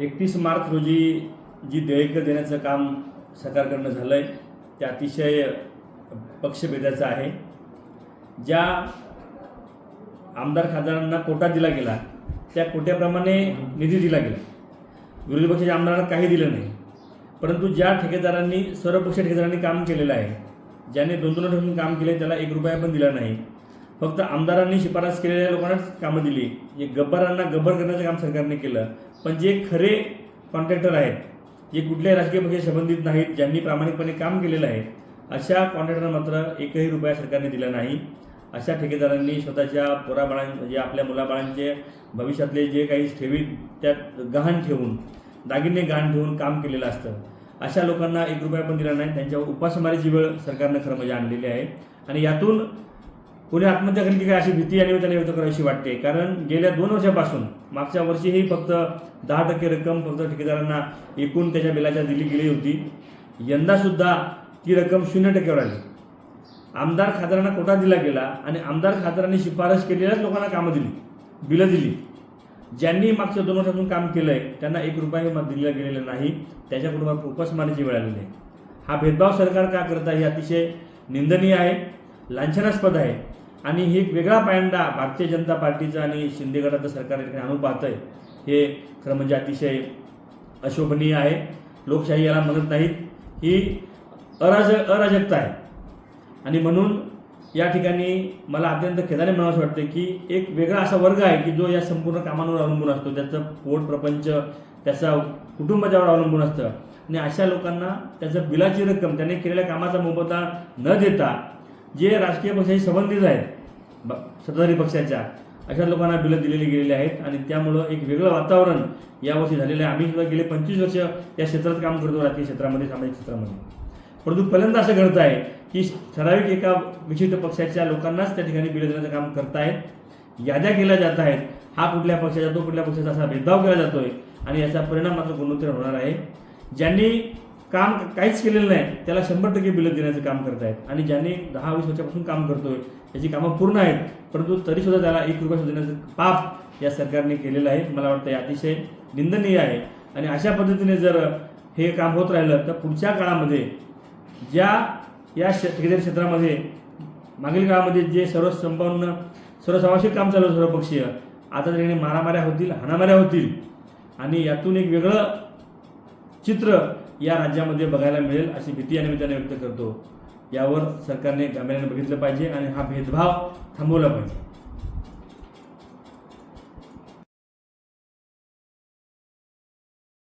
एकतीस मार्च रोजी जी देयकं देण्याचं काम सरकारकडनं झालं आहे ते अतिशय पक्षभेदाचं आहे. ज्या आमदार खासदारांना कोटा दिला गेला त्या कोट्याप्रमाणे निधी दिला गेला. विरोधी पक्षाच्या आमदारांना काही दिलं नाही. परंतु ज्या ठेकेदारांनी सर्वपक्षीय ठेकेदारांनी काम केलेलं आहे ज्याने दोन दोन ठेवून काम केले त्याला एक रुपया पण दिला नाही. फक्त आमदारांनी शिफारस केलेल्या लोकांनाच कामं दिली. जे गब्बरांना गब्बर करण्याचं काम सरकारने केलं. पण जे खरे कॉन्ट्रॅक्टर आहेत जे कुठल्याही राजकीय पक्षाशी संबंधित नाहीत ज्यांनी प्रामाणिकपणे काम केलेलं आहे अशा कॉन्ट्रॅक्टरना मात्र एकही रुपया सरकारने दिला नाही. अशा ठेकेदारांनी स्वतःच्या पोराबाळां म्हणजे आपल्या मुलाबाळांचे भविष्यातले जे काही ठेवी त्यात गहाण ठेवून दागिने गहाण ठेवून काम केलेलं असतं. अशा लोकांना एक रुपया पण दिला नाही. त्यांच्यावर उपासमारीची वेळ सरकारनं खरं म्हणजे आणलेली आहे. आणि यातून कोणी आत्महत्या केली की काय अशी भीती आणि त्यांना व्यक्त करावीशी वाटते. कारण गेल्या दोन वर्षापासून मागच्या वर्षीही फक्त दहा टक्के रक्कम फक्त ठेकेदारांना एकूण त्याच्या बिलाच्या दिली गेली होती. यंदासुद्धा ती रक्कम शून्य टक्क्यावर आली. आमदार खासदारांना कोटा दिला गेला आणि आमदार खासदारांनी शिफारस केलेल्याच लोकांना कामं दिली बिलं दिली. ज्यांनी मागच्या दोन वर्षातून काम केलं आहे त्यांना एक रुपयाही दिला गेलेला नाही. त्याच्या कुटुंबात उपासमारीची वेळ आलेली आहे. हा भेदभाव सरकार का करत आहे हे अतिशय निंदनीय आहे लांछनास्पद आहे. आणि ही एक वेगळा पायंडा भारतीय जनता पार्टीचा आणि शिंदे गटाचं सरकार या ठिकाणी आणून पाहतंय हे खरं म्हणजे अतिशय अशोभनीय आहे. लोकशाही याला म्हणत नाहीत. ही अराज अराजकता आहे. आणि म्हणून या ठिकाणी मला अत्यंत खेदाने म्हणावं वाटतं की एक वेगळा असा वर्ग आहे की जो या संपूर्ण कामांवर अवलंबून असतो. त्याचं पोट प्रपंच त्याचा कुटुंबाच्यावर अवलंबून असतं. आणि अशा लोकांना त्याचं बिलाची रक्कम त्याने केलेल्या कामाचा मोबदला न देता जे राजकीय पक्षाशी संबंधित आहेत ब- सत्ताधारी पक्षाच्या अशा लोकांना बिलं दिलेली गेलेली आहेत आणि त्यामुळं एक वेगळं वातावरण यावर्षी झालेलं आहे. आम्ही सुद्धा गेले पंचवीस वर्ष या क्षेत्रात काम करतो राजकीय क्षेत्रामध्ये सामाजिक क्षेत्रामध्ये. परंतु पहिल्यांदा असं घडत आहे की ठराविक एका विशिष्ट पक्षाच्या लोकांनाच त्या ठिकाणी बिलं देण्याचं काम करतायत याद्या केल्या जात आहेत. हा कुठल्या पक्षाचा तो कुठल्या पक्षाचा असा भेदभाव केला जातोय आणि याचा परिणाम मात्र गुणोत्तर होणार आहे. ज्यांनी काम काहीच केलेलं नाही त्याला शंभर टक्के बिलं देण्याचं काम करतायत आणि ज्यांनी दहा वीस वर्षापासून काम करतोय त्याची कामं पूर्ण आहेत परंतु तरीसुद्धा त्याला एक रुपया देण्याचं पाप या सरकारने केलेलं आहे. मला वाटतं हे अतिशय निंदनीय आहे. आणि अशा पद्धतीने जर हे काम होत राहिलं तर पुढच्या काळामध्ये ज्या या ठेकेदारी क्षेत्रामध्ये मागील काळामध्ये जे सर्व संपन्न सर्वसमावेशक काम चालू होतं सर्वपक्षीय आता त्या मारामाऱ्या होतील हाणामाऱ्या होतील. आणि यातून एक वेगळं चित्र या राज्यामध्ये बघायला मिळेल अशी भीती आणि मी त्यांना व्यक्त करतो. यावर सरकारने गांभीर्याने बघितलं पाहिजे आणि हा भेदभाव थांबवला पाहिजे.